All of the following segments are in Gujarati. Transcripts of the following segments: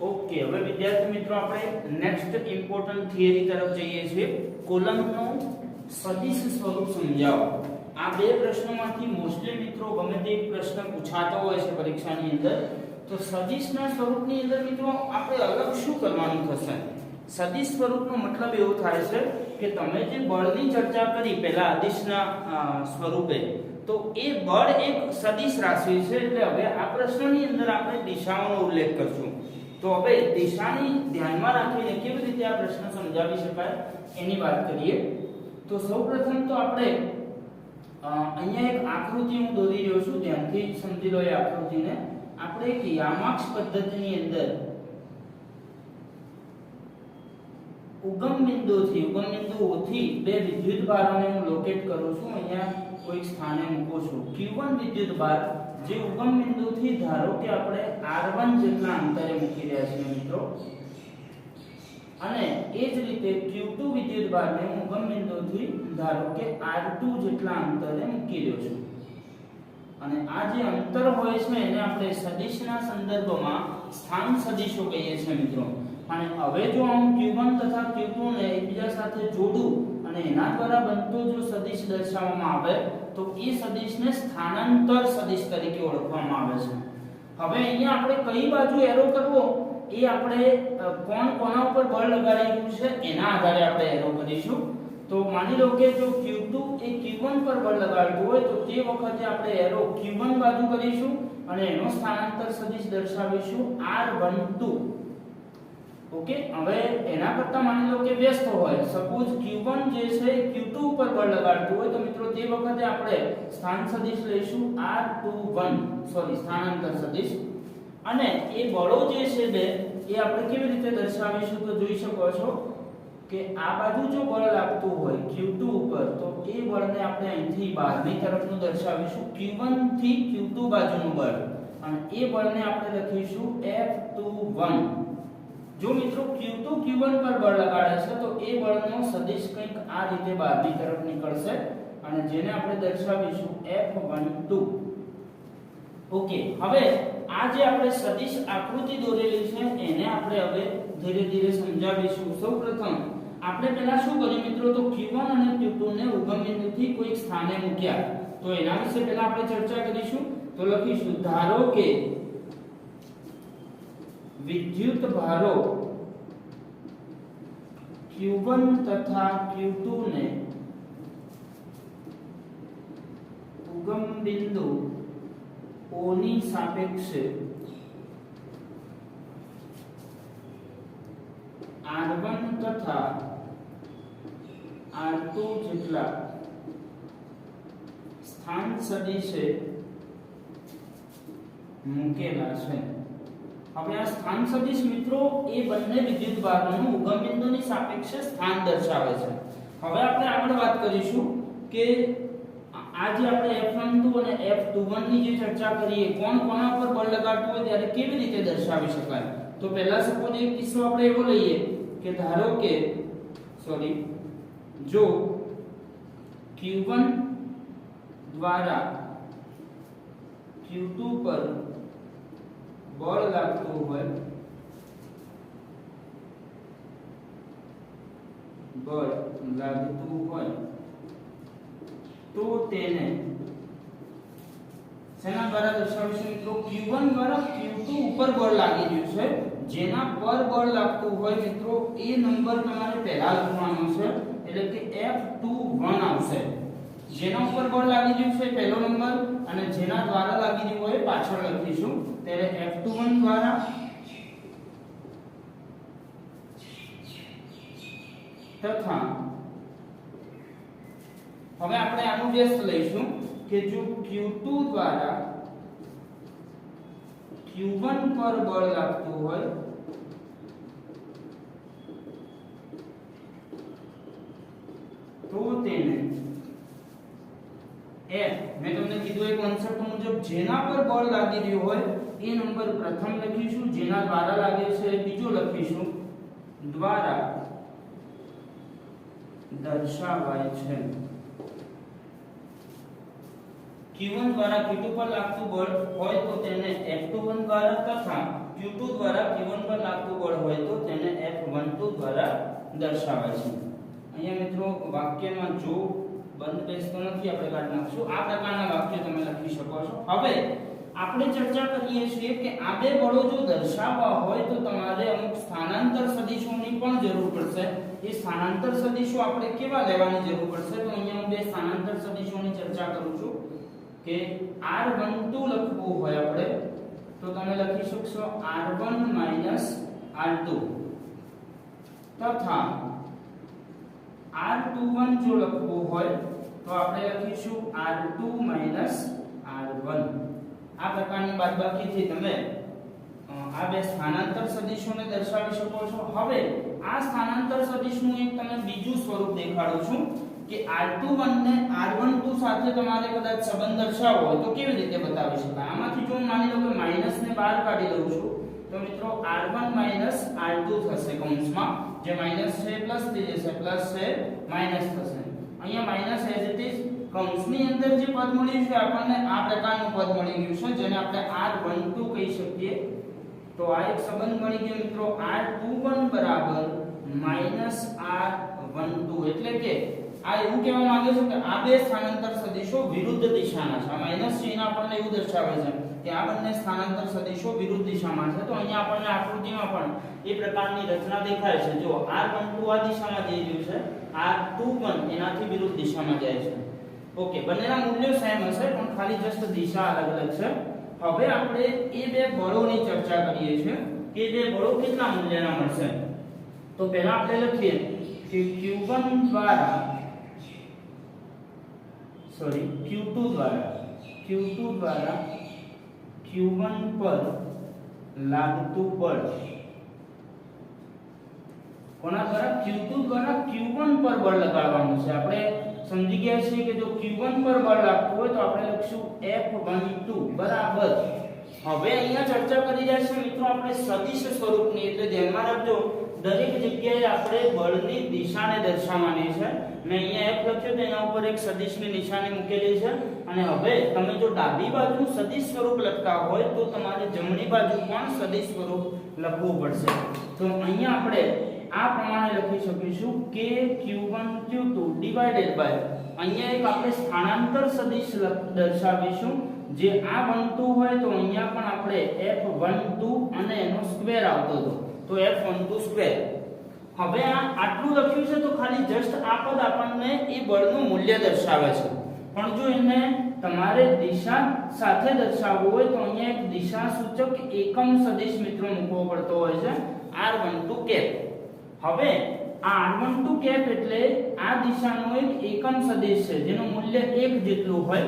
ઓકે હવે વિદ્યાર્થી મિત્રો આપણે નેક્સ્ટ ઇમ્પોર્ટન્ટ થિયરી તરફ જઈએ છીએ. કોલમનું સદિશ સ્વરૂપ સમજાવો. આ બે પ્રશ્નોમાંથી મોસ્ટલી મિત્રો ગમે તે પ્રશ્ન પૂછાતો હોય છે પરીક્ષાની અંદર, તો સદિશના સ્વરૂપની અંદર મિત્રો આપણે અલગ શું કરવાનું થશે? સદિશ સ્વરૂપનો મતલબ એવો થાય છે કે તમે જે બળની ચર્ચા કરી પહેલા અદિશના સ્વરૂપે, તો એ બળ એક સદિશ રાશિ છે. એટલે હવે આ પ્રશ્નની અંદર આપણે દિશાઓનો ઉલ્લેખ કરશું. તો હવે દિશાની ધ્યાનમાં રાખીને કેવી રીતે આ પ્રશ્ન સમજાવી શકાય એની વાત કરીએ તો સૌપ્રથમ તો આપણે અ, અહીંયા એક આકૃતિ હું દોરી રહ્યો છું ધ્યાનથી સમજી લો એ આકૃતિને. આપણે એક યામાક્ષ પદ્ધતિની અંદર ઉગમ બિંદુથી ઉગમ બિંદુઓથી બે વિદ્યુત ભારોને હું લોકેટ કરું છું. અહીંયા કોઈક સ્થાને મૂકું છું. Q1 વિદ્યુત ભાર જે ઉગમ બિંદુથી ધારો કે આપણે R1 જેટલા અંતરે મૂકી રહ્યા છીએ મિત્રો. અને એ જ રીતે Q2 વિદ્યુતભારને હું ઉગમ બિંદુથી ધારો કે R2 જેટલા અંતરે મૂકી રહ્યો છું. અને આ જે અંતર હોય છે એને આપણે સદિશના સંદર્ભમાં સ્થાન સદિશો કહીએ છીએ મિત્રો. અને હવે જો હું Q1 તથા Q2 ને એકબીજા સાથે જોડું અને એના દ્વારા બનતો જો સદિશ દર્શાવવામાં આવે, તો એ સદિશને સ્થાનાંતર સદિશ તરીકે ઓળખવામાં આવે છે. હવે અહીંયા આપણે કઈ બાજુ એરો કરવો? એ આપણે કોણ કોના ઉપર બળ લગાડી રહ્યું છે? એના આધારે આપણે એરો કરીશું. તો માની લો કે જો Q2 એ Q1 પર બળ લગાડતું હોય, તો તે વખતે આપણે એરો Q1 બાજુ કરીશું અને એનો સ્થાનાંતર સદિશ દર્શાવીશું. R12 okay? હવે એના કરતા માની લો કે વ્યસ્ત હોય. સપોઝ Q1 જે છે એ Q2 ઉપર બળ લગાડતું હોય, તો મિત્રો તે વખતે આપણે સ્થાન સદિશ લઈશું R21 સોરી સ્થાનાંતર સદિશ. અને એ બળો જે છે બે, એ આપણે કેવી રીતે દર્શાવીશું તો જોઈ શકો છો કે આ બાજુ જો બળ લાગતું હોય Q2 ઉપર, તો એ બળને આપણે અહીંથી બહારની તરફનું દર્શાવીશું. Q1 થી Q2 બાજુનું બળ. અને એ બળને આપણે લખીશું F21 જો મિત્રો Q2 Q1 પર બળ લગાડે છે, તો એ બળનો સદિશ કંઈક આ રીતે બહારની તરફ નીકળશે અને જેને આપણે દર્શાવીશું F12 ઓકે હવે આ જે આપણે સદિશ આકૃતિ દોરેલી છે, એને આપણે હવે ધીરે ધીરે સમજાવીશું. સૌપ્રથમ, આપણે પહેલા શું કર્યું મિત્રો? તો Q1 અને Q2 ને ઉગમ બિંદુથી કોઈક સ્થાને મૂક્યા. તો એના વિશે પહેલા આપણે ચર્ચા કરીશું. તો લખીશું, ધારો કે વિદ્યુત ભારો Q1 તથા Q2 ને ઉગમ બિંદુ O ની સાપેક્ષે R1 તથા R2 જેટલા સ્થાન સદિશે મૂકેલા છે. હવે આ સ્થાન સદિશ મિત્રો એ બંને વિદ્યુત ભારોનું ઉગમ બિંદુની સાપેક્ષે સ્થાન દર્શાવે છે. હવે આપણે આગળ વાત કરીશું કે આજે આપણે F12 અને F21 ની જે ચર્ચા કરીએ, કોણ કોના પર બળ લગાડતું હોય ત્યારે કેવી રીતે દર્શાવી શકાય? તો પહેલા સપોઝ એક કિસ્સો આપણે એવો લઈએ કે ધારો કે સોરી જો Q1 દ્વારા Q2 પર બળ લાગતું હોય બળ લાગતું હોય તો તેને શેના દ્વારા દર્શાવીશું મિત્રો Q1 દ્વારા Q2 ઉપર બળ લાગી રહ્યું છે જેના પર બળ લાગતું હોય મિત્રો એ નંબર તમારે પહેલા લખવાનો છે એટલે કે F21 આવશે જેના ઉપર બળ લાગી રહ્યું છે પહેલો નંબર અને જેના દ્વારા લાગી રહ્યું હોય પાછળ લખીશું ત્યારે F21 દ્વારા તથા હવે આપણે આનું વ્યસ્ત લઈશું કે જો Q2 દ્વારા Q1 પર બળ લાગતું હોય, તો તેને F મેં તમને કીધું એ કોન્સેપ્ટ મુજબ જેના પર બળ લાગી રહ્યું હોય, એ નંબર પ્રથમ લખીશું, જેના દ્વારા લાગે છે એ બીજો લખીશું. દ્વારા દર્શાવાય છે. Q1 દ્વારા Q2 પર લાગતું બળ હોય તો તેને F21 દ્વારા દ્વારા તથા Q2 દ્વારા Q1 પર લાગતું બળ હોય તો તેને F12 દ્વારા દર્શાવાય છે. અહીંયા મિત્રો વાક્યમાં જો બંધ બેસતો નથી આપણે કાઢી નાખશું આ પ્રકારના વાક્ય તમે લખી શકો છો? હવે, આપણે ચર્ચા કરીએ છીએ કે આ બે બળો જો દર્શાવવા હોય તો તમારે અમુક સ્થાનાંતર સદિશોની પણ જરૂર પડશે. એ સ્થાનાંતર સદિશો આપણે કેવા લેવાની જરૂર પડશે? તો અહીંયા હું બે સ્થાનાંતર સદિશોની ચર્ચા કરું છું કે r12 લખવું હોય આપણે, તો તમે લખી શકશો r1 r2 તથા r21 જો લખવું હોય, તો આપણે લખીશું r2 r1 આ પ્રકારની બાદબાકીથી તમે આ બે સ્થાનાંતર સદિશોને દર્શાવી શકો છો. હવે, આ સ્થાનાંતર સદિશનું એક તમને બીજું સ્વરૂપ દેખાડું છું કે r21 ને r12 સાથે તમારે કદાચ સંબંધ દર્શાવવો હોય તો કેવી રીતે બતાવી શકાય? આમાંથી જો હું માની લો કે માઇનસ ને બહાર કાઢી દઉં છું તો મિત્રો r1 r2 થશે કૌંસમાં. જે માઇનસ છે પ્લસ થઈ જશે. પ્લસ છે માઇનસ થશે. અહીંયા માઇનસ એઝ ઇટ ઇઝ કૌંસની અંદર જે પદ મળ્યું છે, આપણને આ પ્રકારનું પદ મળી ગયું છે, જેને આપણે r12 કહી શકીએ. તો આ એક સંબંધ મળી ગયો મિત્રો. R21 બરાબર માઇનસ r12 એટલે કે આ એવું કહેવા માંગે છે કે આ બે સ્થાનાંતર સદિશો વિરુદ્ધ દિશાના છે. આ માઇનસ ચિહ્ન આપણને એવું દર્શાવે છે કે આ બંને સ્થાનાંતર સદિશો વિરુદ્ધ દિશામાં છે. તો અહીંયા આપણને આકૃતિમાં પણ એ પ્રકારની રચના દેખાય છે. જો r12 આ દિશામાં જઈ રહ્યું છે. r21 એનાથી વિરુદ્ધ દિશામાં જાય છે. ઓકે, બંનેના મૂલ્યો સેમ હશે, પણ ખાલી જસ્ટ દિશા અલગ અલગ છે. હવે આપણે એ બે બળોની ચર્ચા કરીએ છીએ કે બે બળો કેટલા મૂલ્યના મળશે. તો પહેલા આપણે લખીએ કે q1 દ્વારા સોરી q2 દ્વારા q2 દ્વારા q1 પર લાગતું બળ. કોના દ્વારા? Q2 દ્વારા q1 પર બળ લગાડવાનું છે. આપણે સમજી ગયા છીએ કે જો q1 પર બળ લાગતું હોય તો આપણે લખશું F12 બરાબર. હવે અહીંયા ચર્ચા કરી રહ્યા છીએ મિત્રો આપણે સદિશ સ્વરૂપની, એટલે ધ્યાનમાં રાખજો. દરેક જગ્યાએ આપણે બળની દિશાને દર્શાવવાની છે. મેં અહીંયા F લખ્યું તો એના ઉપર એક સદિશની નિશાની મૂકેલી છે. અને હવે તમે જો ડાબી બાજુ સદિશ સ્વરૂપ લખતા હોય તો તમારે જમણી બાજુ પણ સદિશ સ્વરૂપ લખવું પડશે. તો અહીંયા આપણે આ પ્રમાણે લખી શકીશું કે q1 q2 ડિવાઇડેડ બાય અહીંયા એક આપણે સ્થાનાંતર સદિશ દર્શાવીશું. જે આ બનતું હોય તો અહીંયા પણ આપણે f12 અને એનો સ્ક્વેર આવતો હતો. તો f12 સ્ક્વેર. હવે આ આટલું લખ્યું છે તો ખાલી જસ્ટ આ પદ આપણને એ બળનું મૂલ્ય દર્શાવે છે. પણ જો એને તમારે દિશા સાથે દર્શાવવું હોય તો અહીંયા એક દિશા સૂચક એકમ સદિશ મિત્રો મૂકવો પડતો હોય છે. R12 કેપ હવે આ r12 કેપ એટલે આ દિશાનો એક એકમ સદિશ છે, જેનું મૂલ્ય 1 જેટલું હોય.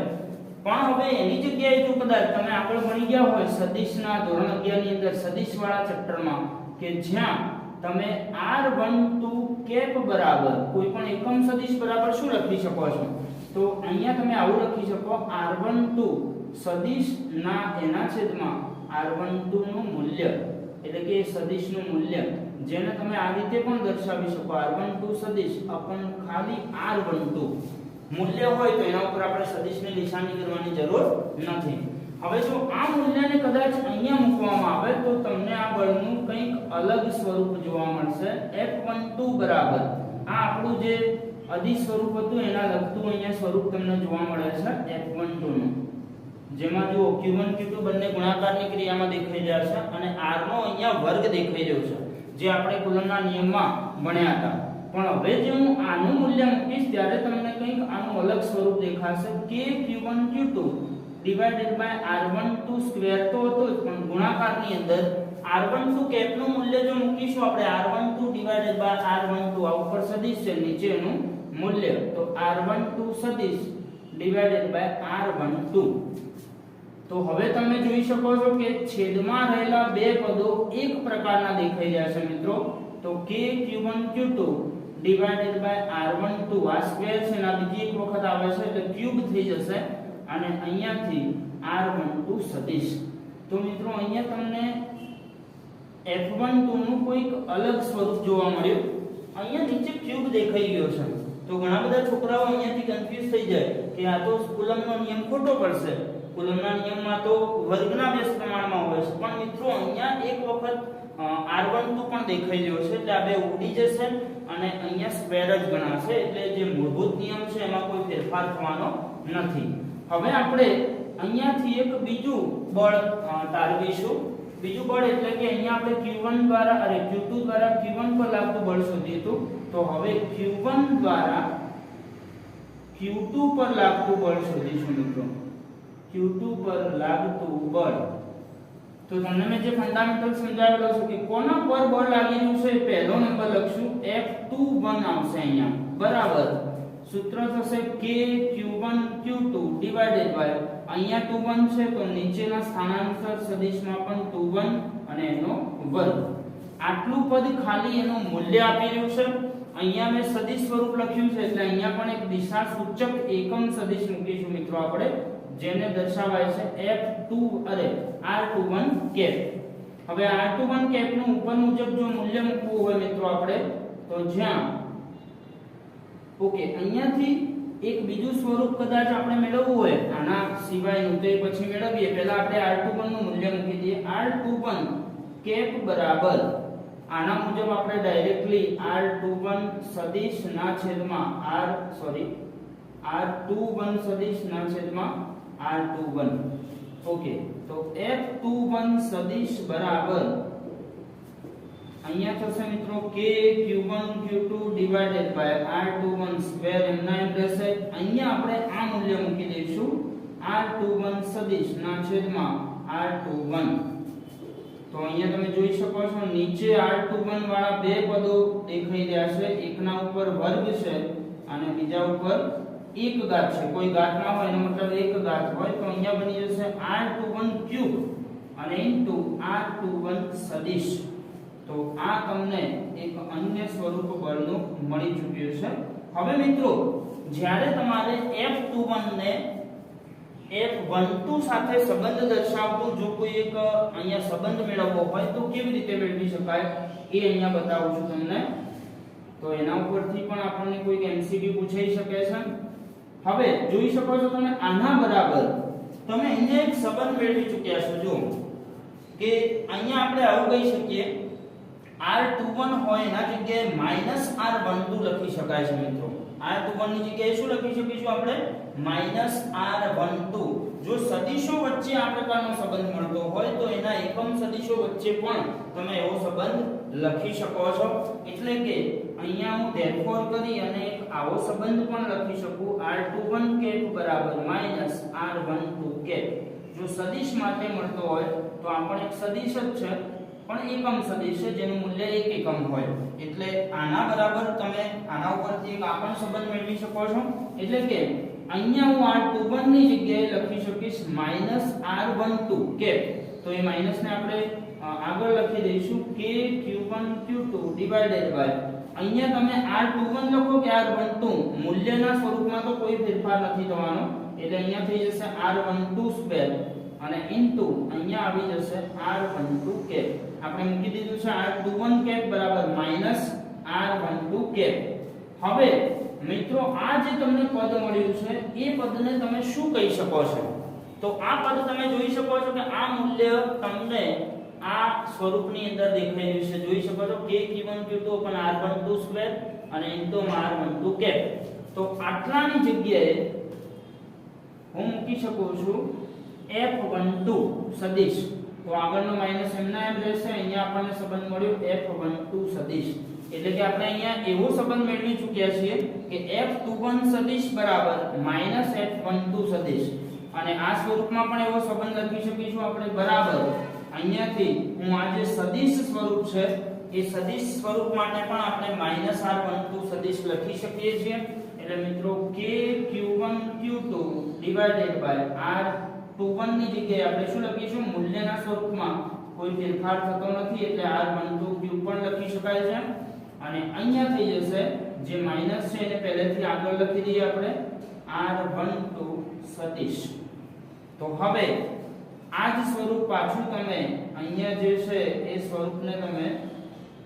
પણ હવે એની જગ્યાએ જો કદાચ તમે આગળ ભણી ગયા હોય સદિશના ધોરણ 11 ની અંદર સદિશવાળા ચેપ્ટરમાં કે જ્યાં તમે r12 કેપ બરાબર કોઈ પણ એકમ સદિશ બરાબર શું લખી શકો છો? તો અહીંયા તમે આવું લખી શકો r12 સદિશના એના છેદમાં r12 નું મૂલ્ય, એટલે કે સદિશનું મૂલ્ય, જેને તમે આ રીતે પણ દર્શાવી શકો r12 સદિશ અપન ખાલી r12 મૂલ્ય હોય તો એના ઉપર આપણે સદિશની નિશાની કરવાની જરૂર નથી. હવે જો આ મૂલ્યને કદાચ અહીંયા મૂકવામાં આવે તો તમને આ બળનું કંઈક અલગ સ્વરૂપ જોવા મળશે. F12 બરાબર. આ આપણું જે અધિ સ્વરૂપ હતું એના લગતું અહીંયા સ્વરૂપ તમને જોવા મળે છે F12 નું. જેમાં જો Q1 Q2 બંને ગુણાકારની ક્રિયામાં દેખાઈ છે અને R નો અહીંયા વર્ગ દેખાઈ રહ્યો છે, જે આપણે કુલમના નિયમમાં ભણ્યા હતા. પણ હવે જે હું આનું મૂલ્ય મૂકીશ, ત્યારે તમને કંઈક આનું અલગ સ્વરૂપ દેખાશે કે Q1 Q2 divided by R12 square તો હતો જ પણ ગુણાકારની અંદર R12 કેપનું મૂલ્ય જો મૂકીશું? આપણે R12 ડિવાઇડેડ બાય R12 આ ઉપર સદિશ છે, નીચેનું મૂલ્ય. તો R12 સદિશ ડિવાઇડેડ બાય R12 તો હવે તમે જોઈ શકો છો કે છેદમાં રહેલા બે પદો એક પ્રકારના દેખાઈ રહ્યા છે મિત્રો. તો k q1 q2 divided by r12 આ સ્ક્વેર છે ના બીજી એક વખત આવે છે, એટલે ક્યુબ થઈ જશે. અને અહીંયાથી r12 સદિશ. તો મિત્રો, અહીંયા તમને f12 નું કોઈક અલગ સ્વરૂપ જોવા મળ્યું. અહીંયા નીચે ક્યુબ દેખાઈ ગયો છે. તો ઘણા બધા છોકરાઓ અહીંયાથી કન્ફ્યુઝ થઈ જાય કે આ તો કુલમનો નિયમ ખોટો પડશે. કુલમના નિયમમાં તો વર્ગના બેઝ પ્રમાણમાં હોય છે. પણ મિત્રો, અહીંયા એક વખત r12 પણ દેખાઈ રહ્યો છે. એટલે આ બે ઉડી જશે અને અહીંયા સ્ક્વેર જ ગણાશે. એટલે જે મૂળભૂત નિયમ છે, એમાં કોઈ ફેરફાર થવાનો નથી. હવે આપણે અહીંયાથી એક બીજું બળ અ, તારવીશું. બીજું બળ એટલે કે અહીંયા આપણે Q1 દ્વારા અરે Q2 દ્વારા Q1 પર લાગતું બળ શોધ્યું હતું તો હવે Q1 દ્વારા Q2 પર લાગતું બળ શોધીશું મિત્રો. Q2 પર લાગતું બળ. તો તમને મેં જે ફંડામેન્ટલ સમજાવેલો છે કે કોના પર બળ લાગી રહ્યું છે એ પહેલો નંબર લખશું. F21 આવશે અહીંયા. બરાબર. સૂત્ર થશે k q1 q2 divided by અહીંયા 21 છે તો નીચેના સ્થાનાંતર સદિશમાં પણ 21 અને એનો વર્ગ. આટલું પદ ખાલી એનું મૂલ્ય આપી રહ્યું છે. અહીંયા મેં સદિશ સ્વરૂપ લખ્યું છે એટલે અહીંયા પણ એક દિશા સૂચક એકમ સદિશ મૂકીશું મિત્રો આપણે, જેને દર્શાવાય છે f2 અરે r21 કેપ હવે r21 કેપનું ઉપર મુજબ જો મૂલ્ય મૂકવું હોય મિત્રો આપણે, તો જ્યાં ઓકે, અહીંયાથી એક બીજું સ્વરૂપ કદાચ આપણે મેળવવું હોય, આના સિવાયનું તો એ પછી મેળવીએ. પહેલા આપણે r21 નું મૂલ્ય મૂકી દઈએ. R21 કેપ બરાબર આના મુજબ આપણે ડાયરેક્ટલી r21 સદિશ ના છેદમાં r સોરી r21 સદિશ ના છેદમાં r21 ઓકે, તો f21 સદિશ બરાબર અહીંયા થશે મિત્રો k q1 q2 divided by r21 square એમના એમ રહેશે. અહીંયા આપણે આ મૂલ્ય મૂકી દઈશું. R21 સદિશ ના છેદમાં r21 તો અહીંયા તમે જોઈ શકો છો, નીચે r21 વાળા બે પદો દેખાઈ રહ્યા છે. એકના ઉપર વર્ગ છે અને બીજા ઉપર એક ઘાત છે. કોઈ ઘાત ના હોય, એનો મતલબ એક ઘાત હોય, તો અહીંયા બની જશે r21 ક્યુબ અને ઇન્ટુ r21 સદિશ. તો આ તમને એક અન્ય સ્વરૂપ બળનું મળી ચૂક્યું છે. હવે મિત્રો, જ્યારે તમારે F21 ને F12 સાથે સંબંધ દર્શાવતું જો કોઈ એક અહીંયા સંબંધ મેળવવો હોય, તો કેવી રીતે મેળવી શકાય એ અહીંયા બતાવું છું તમને. તો એના ઉપરથી પણ આપણને કોઈક MCQ પૂછાઈ શકે છે. હવે જોઈ શકો છો તમે આના બરાબર તમે અહીંયા એક સંબંધ મેળવી ચૂક્યા છો. જો કે અહીંયા આપણે આવું કહી શકીએ R21 હોય એના જગ્યાએ માઇનસ R12 લખી શકાય છે મિત્રો. R21 ની જગ્યાએ શું લખી શકીશું આપણે? માઇનસ R12 જો સદિશો વચ્ચે આ પ્રકારનો સંબંધ મળતો હોય તો એના એકમ સદિશો વચ્ચે પણ તમે એવો સંબંધ લખી શકો છો. એટલે કે અહીંયા હું therefore કરી અને એક આવો સંબંધ પણ લખી શકું. R21 કે બરાબર માઇનસ R12 કે જો સદિશ માટે મળતો હોય તો આ પણ એક સદિશ જ છે. પણ એકમ સદિશ છે, જેનું મૂલ્ય એક એકમ હોય. એટલે આના બરાબર તમે આના ઉપરથી એક આ પણ સંબંધ મેળવી શકો છો. એટલે કે અહીંયા હું r21 ની જગ્યાએ લખી શકીશ -r12 કે તો એ માઇનસ ને આપણે આગળ લખી દઈશું k q1 q2 divided by. અહીંયા તમે r21 લખો કે r12 મૂલ્યના સ્વરૂપમાં તો કોઈ ફેરફાર નથી થવાનો. એટલે અહીંયા થઈ જશે r12 સ્ક્વેર અને ઇન્ટુ અહીંયા આવી જશે r12 કેપ આપણે મૂકી દીધું છે r21 કેપ બરાબર માઇનસ r12 કેપ હવે મિત્રો, આ જે તમને પદ મળ્યું છે, એ પદને તમે શું કહી શકો છો? તો આ પદ તમે જોઈ શકો છો કે આ મૂલ્ય તમને આ સ્વરૂપની અંદર દેખાઈ છે. જોઈ શકો છો k q1 q2 upon r12 square અને ઇન્ટુ r12 કેપ તો આટલાની જગ્યાએ હું મૂકી શકું છું f12 સદિશ. તો આગળનો માઇનસ એમના એમ રહેશે, અહીંયા આપણને સંબંધ મળ્યો f12 સદિશ. એટલે કે આપણે અહીંયા એવો સંબંધ મેળવી ચૂક્યા છીએ કે f21 સદિશ બરાબર f12 સદિશ. અને આ સ્વરૂપમાં પણ એવો સંબંધ લખી શકીશું આપણે, બરાબર. અહીંયાથી હું આ જે સદિશ સ્વરૂપ છે, એ સદિશ સ્વરૂપ માટે પણ આપણે r12 સદિશ લખી શકીએ છીએ. એટલે મિત્રો, k q1 q2 divided by r 21 ની જગ્યાએ આપણે શું લખીશું મૂલ્યના સ્વરૂપમાં કોઈ ફેરફાર થતો નથી, એટલે r12 ક્યુબ પણ લખી શકાય છે. અને અહીંયા થઈ જશે, જે માઇનસ છે એને પહેલેથી આગળ લખી દઈએ આપણે. R12 સદિશ. તો હવે, આ જ સ્વરૂપ પાછું તમે અહીંયા જે છે, એ સ્વરૂપને તમે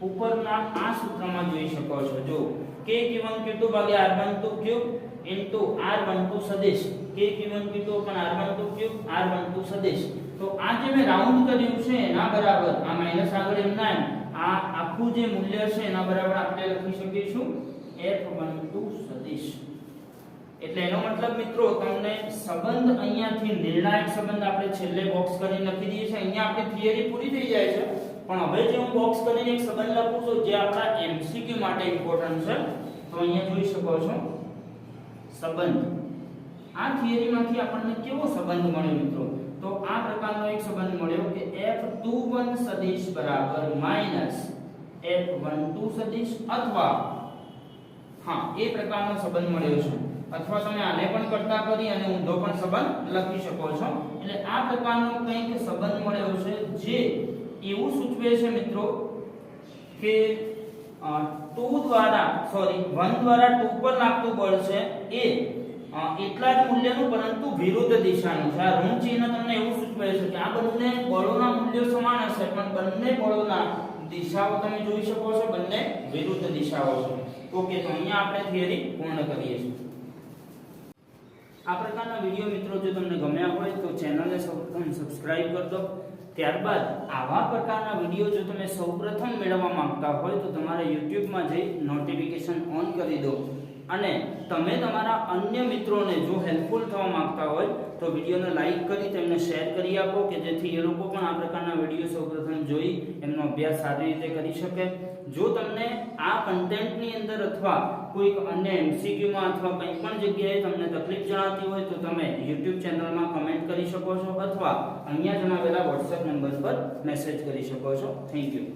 ઉપરના આ સૂત્રમાં જોઈ શકો છો. જો, k q1 q2 ભાગ્યા r12 ક્યુબ r12 સદિશ. કે Q1 Q2 upon R12 cube R12 સદિશ. તો આ જે મેં રાઉન્ડ કર્યું છે એના બરાબર, આ માઇનસ આગળ એમ ના એમ, આ આખું જે મૂલ્ય છે એના બરાબર આપણે લખી શકીશું F12 સદિશ. એટલે એનો મતલબ મિત્રો તમને સંબંધ અહીંયાથી નિર્ણાયક સંબંધ આપણે છેલ્લે બોક્સ કરીને લખી દઈએ છીએ. અહીંયા આપણી થિયરી પૂરી થઈ જાય છે. પણ હવે જે હું બોક્સ કરીને એક સંબંધ લખું છું જે આપણા એમસીક્યુ માટે ઇમ્પોર્ટન્ટ છે. તો અહીંયા જોઈ શકો છો. સંબંધ. આ થિયરીમાંથી આપણને કેવો સંબંધ મળ્યો મિત્રો? તો આ પ્રકારનો એક સંબંધ મળ્યો કે F21 સદિશ બરાબર માઇનસ F12 સદિશ અથવા, હા, એ પ્રકારનો સંબંધ મળ્યો છે. અથવા તમે આને પણ કરતા કરી અને ઊંધો પણ સંબંધ લખી શકો છો. એટલે આ પ્રકારનો કંઈક સંબંધ મળ્યો છે જે એવું સૂચવે છે મિત્રો કે 2 દ્વારા સોરી 1 દ્વારા 2 પર લાગતું બળ છે એ એટલા જ મૂલ્યનું, પરંતુ વિરુદ્ધ દિશાનું છે. આ ઋણ ચિહ્ન તમને એવું સૂચવે છે કે આ બંને બળોના મૂલ્યો સમાન હશે, પણ બંને બળોના દિશાઓ તમે જોઈ શકો છો, બંને વિરુદ્ધ દિશાઓ છે. ઓકે તો અહીંયા આપણે થિયરી પૂર્ણ કરીએ છીએ. આ પ્રકારના વીડિયો મિત્રો જો તમને ગમ્યા હોય તો ચેનલને સૌપ્રથમ સબસ્ક્રાઇબ કરી દો. ત્યારબાદ આવા પ્રકારના વીડિયો જો તમે સૌપ્રથમ મેળવવા માંગતા હોય તો તમારે યુટ્યુબમાં જઈ નોટિફિકેશન ઓન કરી દો. અને તમે તમારા અન્ય મિત્રોને જો હેલ્પફુલ થવા માંગતા હોય, તો વિડીયોને લાઈક કરી તેમને શેર કરી આપો કે જેથી એ લોકો પણ આ પ્રકારના વીડિયો સૌપ્રથમ જોઈ, એમનો અભ્યાસ સારી રીતે કરી શકે. જો તમને આ કન્ટેન્ટની અંદર અથવા કોઈક અન્ય એમસીક્યુમાં અથવા કંઈ પણ જગ્યાએ તમને તકલીફ જણાતી હોય, તો તમે યુટ્યુબ ચેનલમાં કમેન્ટ કરી શકો છો અથવા અહીંયા જણાવેલા વોટ્સએપ નંબર પર મેસેજ કરી શકો છો. Thank you